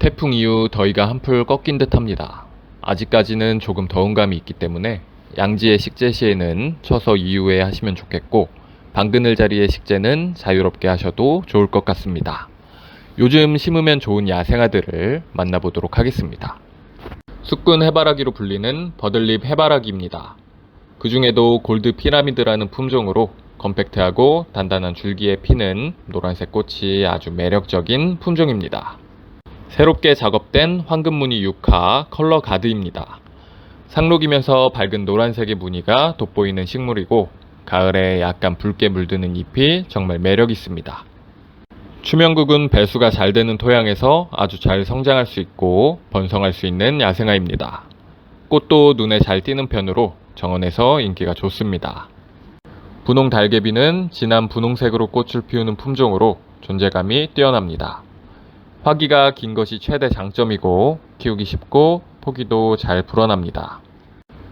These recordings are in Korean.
태풍 이후 더위가 한풀 꺾인 듯 합니다. 아직까지는 조금 더운 감이 있기 때문에 양지의 식재 시에는 처서 이후에 하시면 좋겠고 방그늘 자리의 식재는 자유롭게 하셔도 좋을 것 같습니다. 요즘 심으면 좋은 야생화들을 만나보도록 하겠습니다. 숙군 해바라기로 불리는 버들립 해바라기입니다. 그 중에도 골드 피라미드라는 품종으로 컴팩트하고 단단한 줄기에 피는 노란색 꽃이 아주 매력적인 품종입니다. 새롭게 작업된 황금무늬 6화 컬러 가드입니다. 상록이면서 밝은 노란색의 무늬가 돋보이는 식물이고 가을에 약간 붉게 물드는 잎이 정말 매력 있습니다. 추명국은 배수가 잘 되는 토양에서 아주 잘 성장할 수 있고 번성할 수 있는 야생화입니다. 꽃도 눈에 잘 띄는 편으로 정원에서 인기가 좋습니다. 분홍 달개비는 진한 분홍색으로 꽃을 피우는 품종으로 존재감이 뛰어납니다. 화기가 긴 것이 최대 장점이고 키우기 쉽고 포기도 잘 불어납니다.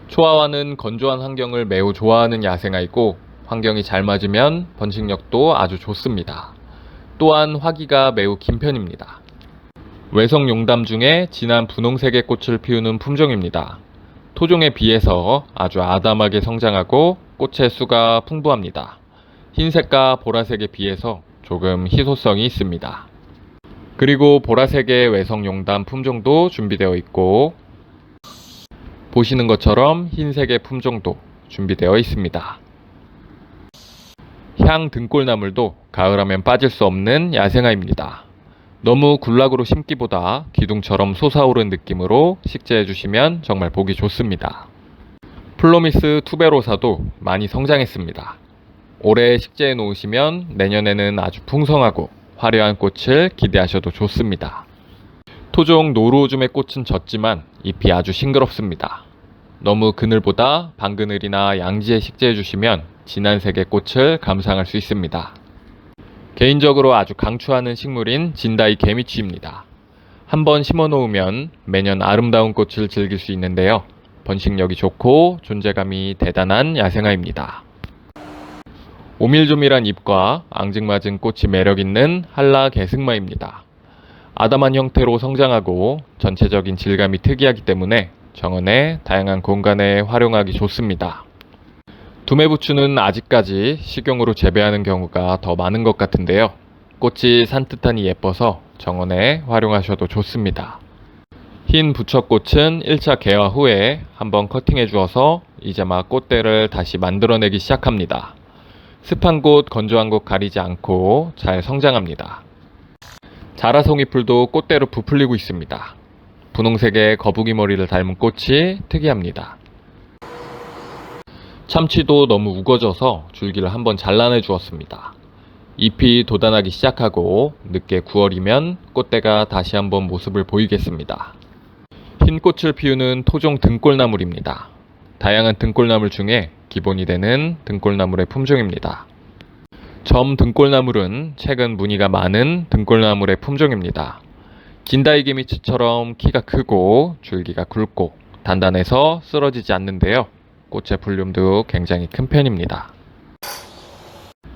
초아와는 건조한 환경을 매우 좋아하는 야생아이고 환경이 잘 맞으면 번식력도 아주 좋습니다. 또한 화기가 매우 긴 편입니다. 외성 용담 중에 진한 분홍색의 꽃을 피우는 품종입니다. 토종에 비해서 아주 아담하게 성장하고 꽃의 수가 풍부합니다. 흰색과 보라색에 비해서 조금 희소성이 있습니다. 그리고 보라색의 외성 용담 품종도 준비되어 있고 보시는 것처럼 흰색의 품종도 준비되어 있습니다. 향 등골나물도 가을하면 빠질 수 없는 야생화입니다. 너무 굴락으로 심기보다 기둥처럼 솟아오른 느낌으로 식재해 주시면 정말 보기 좋습니다. 플로미스 투베로사도 많이 성장했습니다. 올해 식재해 놓으시면 내년에는 아주 풍성하고 화려한 꽃을 기대하셔도 좋습니다. 토종 노루오줌의 꽃은 졌지만 잎이 아주 싱그럽습니다. 너무 그늘보다 방그늘이나 양지에 식재해 주시면 진한 색의 꽃을 감상할 수 있습니다. 개인적으로 아주 강추하는 식물인 진다이 개미취입니다. 한번 심어 놓으면 매년 아름다운 꽃을 즐길 수 있는데요. 번식력이 좋고 존재감이 대단한 야생화입니다. 오밀조밀한 잎과 앙증맞은 꽃이 매력있는 한라 개승마입니다. 아담한 형태로 성장하고 전체적인 질감이 특이하기 때문에 정원의 다양한 공간에 활용하기 좋습니다. 두메부추는 아직까지 식용으로 재배하는 경우가 더 많은 것 같은데요. 꽃이 산뜻하니 예뻐서 정원에 활용하셔도 좋습니다. 흰 부처꽃은 1차 개화 후에 한번 커팅해 주어서 이제 막 꽃대를 다시 만들어내기 시작합니다. 습한 곳, 건조한 곳 가리지 않고 잘 성장합니다. 자라송이 풀도 꽃대로 부풀리고 있습니다. 분홍색의 거북이 머리를 닮은 꽃이 특이합니다. 참치도 너무 우거져서 줄기를 한번 잘라내 주었습니다. 잎이 돋아나기 시작하고 늦게 9월이면 꽃대가 다시 한번 모습을 보이겠습니다. 흰 꽃을 피우는 토종 등골나물입니다. 다양한 등골나물 중에 기본이 되는 등골나물의 품종입니다. 점 등골나물은 최근 무늬가 많은 등골나물의 품종입니다. 긴다이개미치처럼 키가 크고 줄기가 굵고 단단해서 쓰러지지 않는데요. 꽃의 볼륨도 굉장히 큰 편입니다.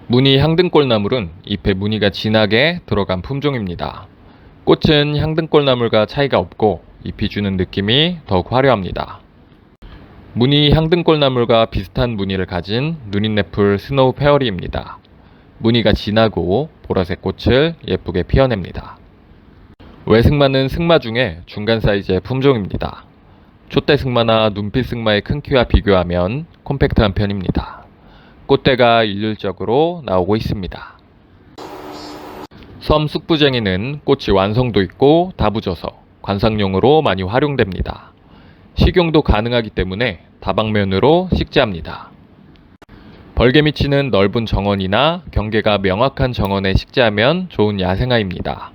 무늬 향등골나물은 잎에 무늬가 진하게 들어간 품종입니다. 꽃은 향등골나물과 차이가 없고 잎이 주는 느낌이 더욱 화려합니다. 무늬 향등골나물과 비슷한 무늬를 가진 누린내풀 스노우 페어리입니다. 무늬가 진하고 보라색 꽃을 예쁘게 피어냅니다. 외승마는 승마 중에 중간 사이즈의 품종입니다. 촛대 승마나 눈빛 승마의 큰 키와 비교하면 콤팩트한 편입니다. 꽃대가 일률적으로 나오고 있습니다. 섬 쑥부쟁이는 꽃이 완성도 있고 다부져서 관상용으로 많이 활용됩니다. 식용도 가능하기 때문에 다방면으로 식재합니다. 벌개미치는 넓은 정원이나 경계가 명확한 정원에 식재하면 좋은 야생화입니다.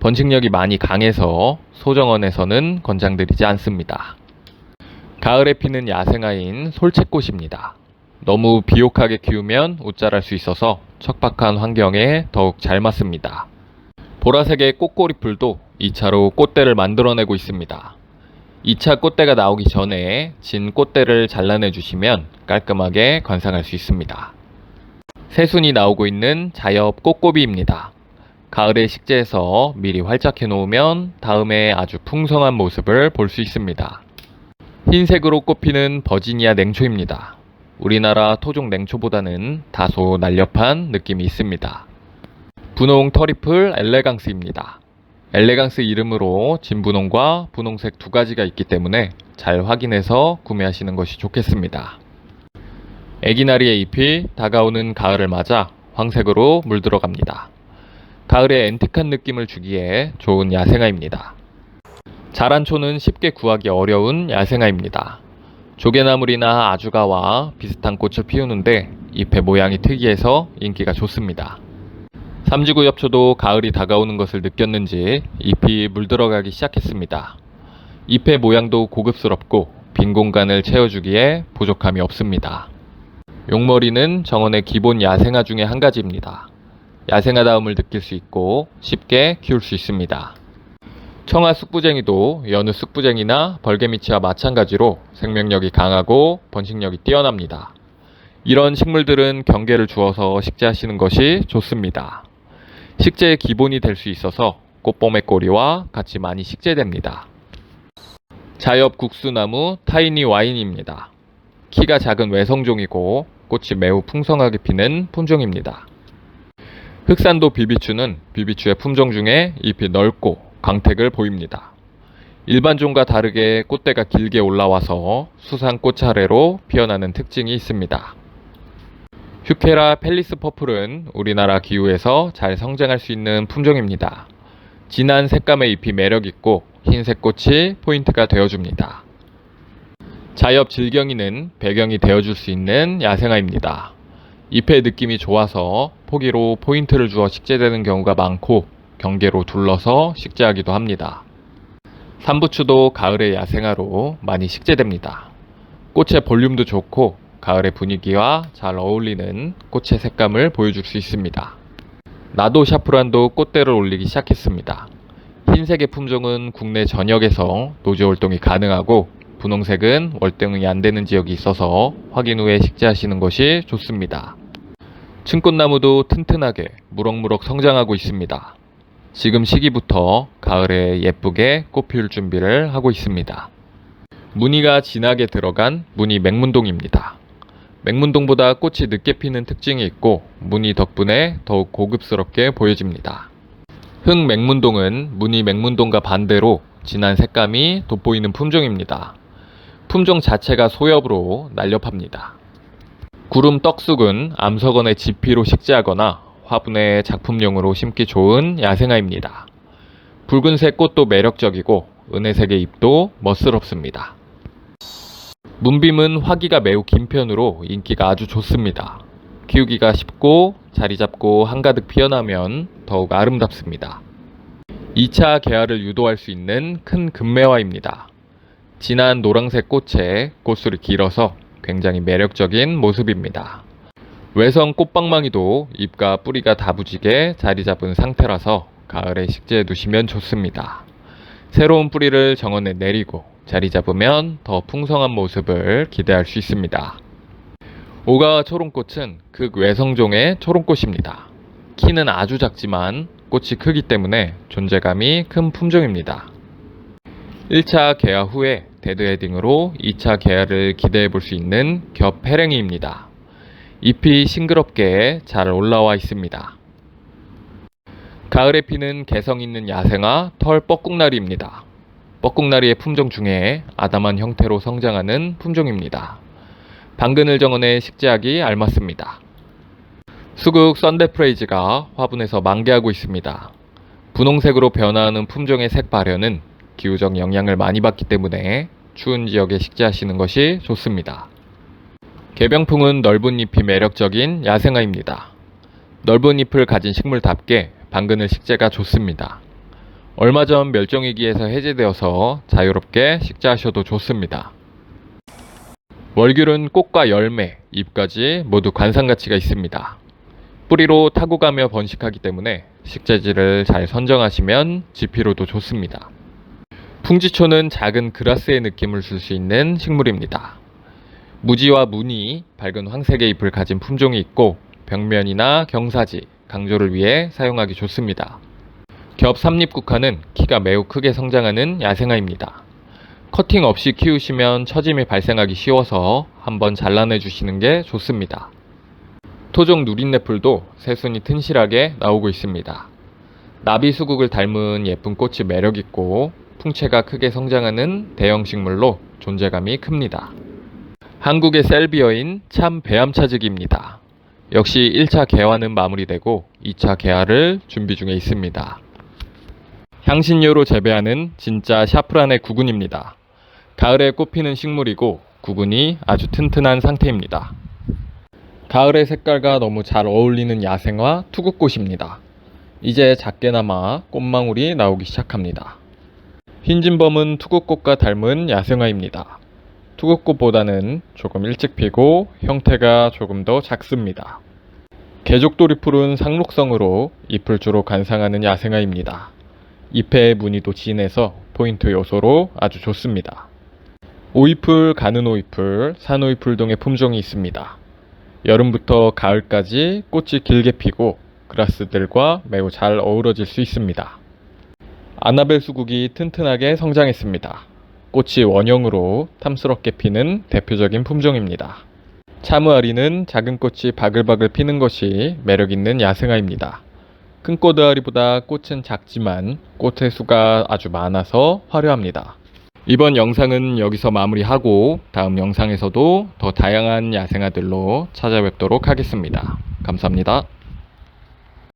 번식력이 많이 강해서 소정원에서는 권장드리지 않습니다. 가을에 피는 야생화인 솔채꽃입니다. 너무 비옥하게 키우면 웃자랄 수 있어서 척박한 환경에 더욱 잘 맞습니다. 보라색의 꽃꼬리풀도 2차로 꽃대를 만들어내고 있습니다. 2차 꽃대가 나오기 전에 진 꽃대를 잘라내 주시면 깔끔하게 관상할 수 있습니다. 새순이 나오고 있는 자엽 꽃고비입니다. 가을에 식재해서 미리 활짝 해놓으면 다음에 아주 풍성한 모습을 볼 수 있습니다. 흰색으로 꼽히는 버지니아 냉초입니다. 우리나라 토종 냉초보다는 다소 날렵한 느낌이 있습니다. 분홍 터리플 엘레강스입니다. 엘레강스 이름으로 진분홍과 분홍색 두 가지가 있기 때문에 잘 확인해서 구매하시는 것이 좋겠습니다. 애기나리의 잎이 다가오는 가을을 맞아 황색으로 물들어갑니다. 가을에 앤틱한 느낌을 주기에 좋은 야생화입니다. 자란 초는 쉽게 구하기 어려운 야생화입니다. 조개나물이나 아주가와 비슷한 꽃을 피우는데 잎의 모양이 특이해서 인기가 좋습니다. 삼지구 엽초도 가을이 다가오는 것을 느꼈는지 잎이 물들어가기 시작했습니다. 잎의 모양도 고급스럽고 빈 공간을 채워주기에 부족함이 없습니다. 용머리는 정원의 기본 야생화 중에 한 가지입니다. 야생화다움을 느낄 수 있고 쉽게 키울 수 있습니다. 청아 쑥부쟁이도 여느 쑥부쟁이나 벌개미치와 마찬가지로 생명력이 강하고 번식력이 뛰어납니다. 이런 식물들은 경계를 주어서 식재하시는 것이 좋습니다. 식재의 기본이 될 수 있어서 꽃봄의 꼬리와 같이 많이 식재됩니다. 자엽 국수나무 타이니 와인입니다. 키가 작은 외성종이고 꽃이 매우 풍성하게 피는 품종입니다. 흑산도 비비추는 비비추의 품종 중에 잎이 넓고 광택을 보입니다. 일반 종과 다르게 꽃대가 길게 올라와서 수상 꽃 차례로 피어나는 특징이 있습니다. 휴케라 펠리스 퍼플은 우리나라 기후에서 잘 성장할 수 있는 품종입니다. 진한 색감의 잎이 매력있고 흰색 꽃이 포인트가 되어줍니다. 자엽 질경이는 배경이 되어줄 수 있는 야생화입니다. 잎의 느낌이 좋아서 포기로 포인트를 주어 식재되는 경우가 많고 경계로 둘러서 식재하기도 합니다. 삼부추도 가을의 야생화로 많이 식재됩니다. 꽃의 볼륨도 좋고 가을의 분위기와 잘 어울리는 꽃의 색감을 보여줄 수 있습니다. 나도 샤프란도 꽃대를 올리기 시작했습니다. 흰색의 품종은 국내 전역에서 노조 활동이 가능하고 분홍색은 월등히 안 되는 지역이 있어서 확인 후에 식재하시는 것이 좋습니다. 층꽃나무도 튼튼하게 무럭무럭 성장하고 있습니다. 지금 시기부터 가을에 예쁘게 꽃 피울 준비를 하고 있습니다. 무늬가 진하게 들어간 무늬 맹문동입니다. 맹문동보다 꽃이 늦게 피는 특징이 있고 무늬 덕분에 더욱 고급스럽게 보여집니다. 흑 맹문동은 무늬 맹문동과 반대로 진한 색감이 돋보이는 품종입니다. 품종 자체가 소엽으로 날렵합니다. 구름 떡쑥은 암석원의 지피로 식재하거나 화분에 작품용으로 심기 좋은 야생화입니다. 붉은색 꽃도 매력적이고 은혜색의 잎도 멋스럽습니다. 문빔은 화기가 매우 긴 편으로 인기가 아주 좋습니다. 키우기가 쉽고 자리 잡고 한가득 피어나면 더욱 아름답습니다. 2차 개화를 유도할 수 있는 큰 금매화입니다. 진한 노란색 꽃에 꽃술이 길어서 굉장히 매력적인 모습입니다. 외성 꽃방망이도 잎과 뿌리가 다부지게 자리 잡은 상태라서 가을에 식재해 두시면 좋습니다. 새로운 뿌리를 정원에 내리고 자리 잡으면 더 풍성한 모습을 기대할 수 있습니다. 오가와 초롱꽃은 극 외성종의 초롱꽃입니다. 키는 아주 작지만 꽃이 크기 때문에 존재감이 큰 품종입니다. 1차 개화 후에 데드헤딩으로 2차 개화를 기대해 볼 수 있는 겹 해랭이입니다. 잎이 싱그럽게 잘 올라와 있습니다. 가을에 피는 개성 있는 야생화 털 뻐꾹나리입니다. 뻐꾹나리의 품종 중에 아담한 형태로 성장하는 품종입니다. 방근을 정원에 식재하기 알맞습니다. 수국 썬데프레이즈가 화분에서 만개하고 있습니다. 분홍색으로 변화하는 품종의 색 발현은 기후적 영향을 많이 받기 때문에 추운 지역에 식재하시는 것이 좋습니다. 개병풍은 넓은 잎이 매력적인 야생화입니다. 넓은 잎을 가진 식물답게 방근을 식재가 좋습니다. 얼마 전 멸종위기에서 해제되어서 자유롭게 식재하셔도 좋습니다. 월귤은 꽃과 열매, 잎까지 모두 관상 가치가 있습니다. 뿌리로 타고 가며 번식하기 때문에 식재지를 잘 선정하시면 지피로도 좋습니다. 풍지초는 작은 그라스의 느낌을 줄 수 있는 식물입니다. 무지와 무늬, 밝은 황색의 잎을 가진 품종이 있고 벽면이나 경사지, 강조를 위해 사용하기 좋습니다. 겹 삼립국화는 키가 매우 크게 성장하는 야생화입니다. 커팅 없이 키우시면 처짐이 발생하기 쉬워서 한번 잘라내 주시는 게 좋습니다. 토종 누린내풀도 새순이 튼실하게 나오고 있습니다. 나비 수국을 닮은 예쁜 꽃이 매력있고 풍채가 크게 성장하는 대형 식물로 존재감이 큽니다. 한국의 셀비어인 참 배암차즈기입니다. 역시 1차 개화는 마무리되고 2차 개화를 준비 중에 있습니다. 향신료로 재배하는 진짜 샤프란의 구근입니다. 가을에 꽃피는 식물이고 구근이 아주 튼튼한 상태입니다. 가을의 색깔과 너무 잘 어울리는 야생화 투구꽃입니다. 이제 작게나마 꽃망울이 나오기 시작합니다. 흰진범은 투구꽃과 닮은 야생화입니다. 투구꽃보다는 조금 일찍 피고 형태가 조금 더 작습니다. 개족도리풀은 상록성으로 잎을 주로 관상하는 야생화입니다. 잎의 무늬도 진해서 포인트 요소로 아주 좋습니다. 오이풀, 가는 오이풀, 산 오이풀 등의 품종이 있습니다. 여름부터 가을까지 꽃이 길게 피고 그라스들과 매우 잘 어우러질 수 있습니다. 아나벨 수국이 튼튼하게 성장했습니다. 꽃이 원형으로 탐스럽게 피는 대표적인 품종입니다. 차무아리는 작은 꽃이 바글바글 피는 것이 매력있는 야생화입니다. 큰 꽃아리보다 꽃은 작지만 꽃의 수가 아주 많아서 화려합니다. 이번 영상은 여기서 마무리하고 다음 영상에서도 더 다양한 야생화들로 찾아뵙도록 하겠습니다. 감사합니다.